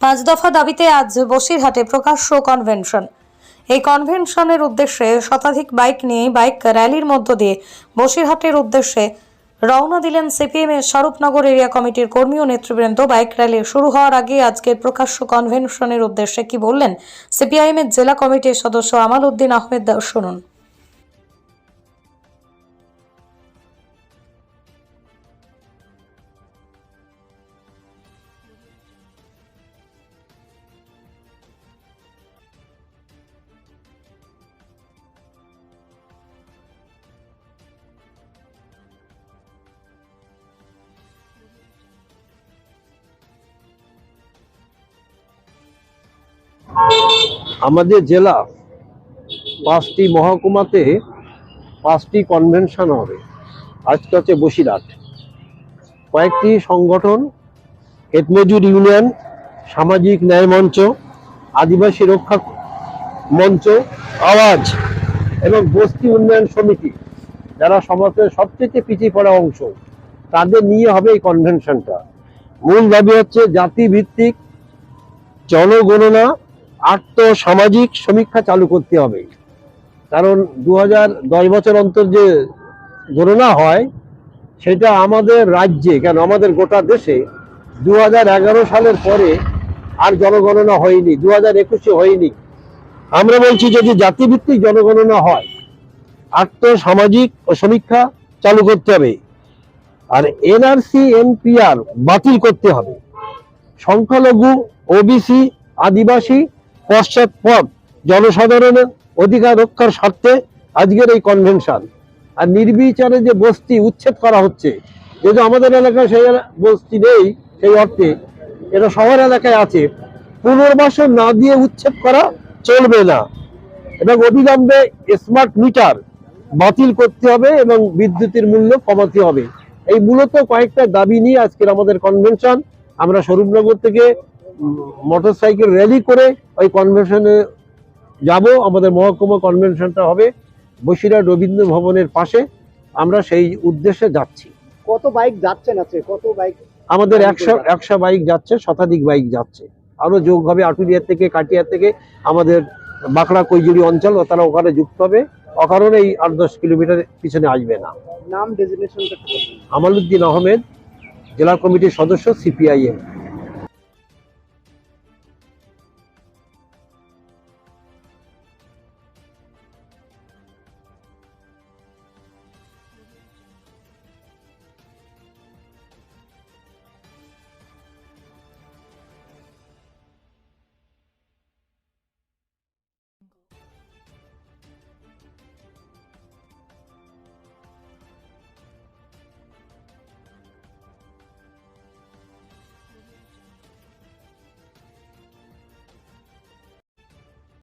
পাঁচ দফা দাবিতে আজ বসিরহাটে প্রকাশ্য কনভেনশন এই কনভেনশনের উদ্দেশ্যে শতাধিক বাইক নিয়ে বাইক র্যালির মধ্য দিয়ে বসিরহাটের উদ্দেশ্যে রওনা দিলেন সিপিএম এর স্বরূপনগর এরিয়া কমিটির কর্মী ও নেতৃবৃন্দ। বাইক র্যালি শুরু হওয়ার আগে আজকের প্রকাশ্য কনভেনশনের উদ্দেশ্যে কি বললেন সিপিআইএম এর জেলা কমিটির সদস্য আমাল উদ্দিন আহমেদ, শুনুন। আমাদের জেলা পাঁচটি মহকুমাতে পাঁচটি কনভেনশন হবে। আজকে হচ্ছে বসিরহাট। কয়েকটি সংগঠন হেতমজুর ইউনিয়ন, সামাজিক ন্যায় মঞ্চ, আদিবাসী রক্ষা মঞ্চ, আওয়াজ এবং বস্তি উন্নয়ন সমিতি, যারা সমাজের সবচেয়ে পিছিয়ে পড়া অংশ, তাদের নিয়ে হবে এই কনভেনশনটা মূল দাবি হচ্ছে জাতিভিত্তিক জনগণনা আর্থ সামাজিক সমীক্ষা চালু করতে হবে। কারণ দু বছর অন্তর যে গণনা হয়, সেটা আমাদের রাজ্যে, কেন আমাদের গোটা দেশে দু হাজার এগারো সালের পরে আর জনগণনা হয়নি দু হাজার একুশে হয়নি। আমরা বলছি যদি জাতিভিত্তিক জনগণনা হয় আর্থ সামাজিক ও সমীক্ষা চালু করতে হবে। আর এনআরসি, এনপিআর বাতিল করতে হবে। সংখ্যালঘু, ওবিসি, আদিবাসী পশ্চাৎপদ জনসাধারণের অধিকার রক্ষার স্বার্থে আজকের এই কনভেনশন আর নির্বিচারে যে বস্তি উচ্ছেদ করা হচ্ছে, যেহেতু আমাদের এলাকায় সেই বস্তি নেই সেই অর্থে, এটা শহর এলাকায় আছে, পুনর্বাসন না দিয়ে উচ্ছেদ করা চলবে না। এবং অবিলম্বে স্মার্ট মিটার বাতিল করতে হবে এবং বিদ্যুতের মূল্য কমাতে হবে। এই মূলত কয়েকটা দাবি নিয়ে আজকের আমাদের কনভেনশন আমরা স্বরূপনগর থেকে মোটর সাইকেল র্যালি করে ওই কনভেনশনে যাব। আমাদের মহকুমা কনভেনশনটা হবে বসিরহাট রবীন্দ্র ভবনের পাশে। আমরা সেই উদ্দেশ্যে যাচ্ছি। কত বাইক যাচ্ছে আছে কত বাইক? আমাদের একশো একশো বাইক যাচ্ছে শতাধিক বাইক যাচ্ছে। আরও যোগ হবে আটুরিয়া থেকে কাটিয়া থেকে। আমাদের বাঁকড়া কৈজুরি অঞ্চল ও তারা ওখানে যুক্ত হবে। অকারণে এই আট দশ কিলোমিটার পিছনে আসবে না। নাম ডেজিগনেশনটা আমালুদ্দিন আহমেদ জেলা কমিটির সদস্য সিপিআইএম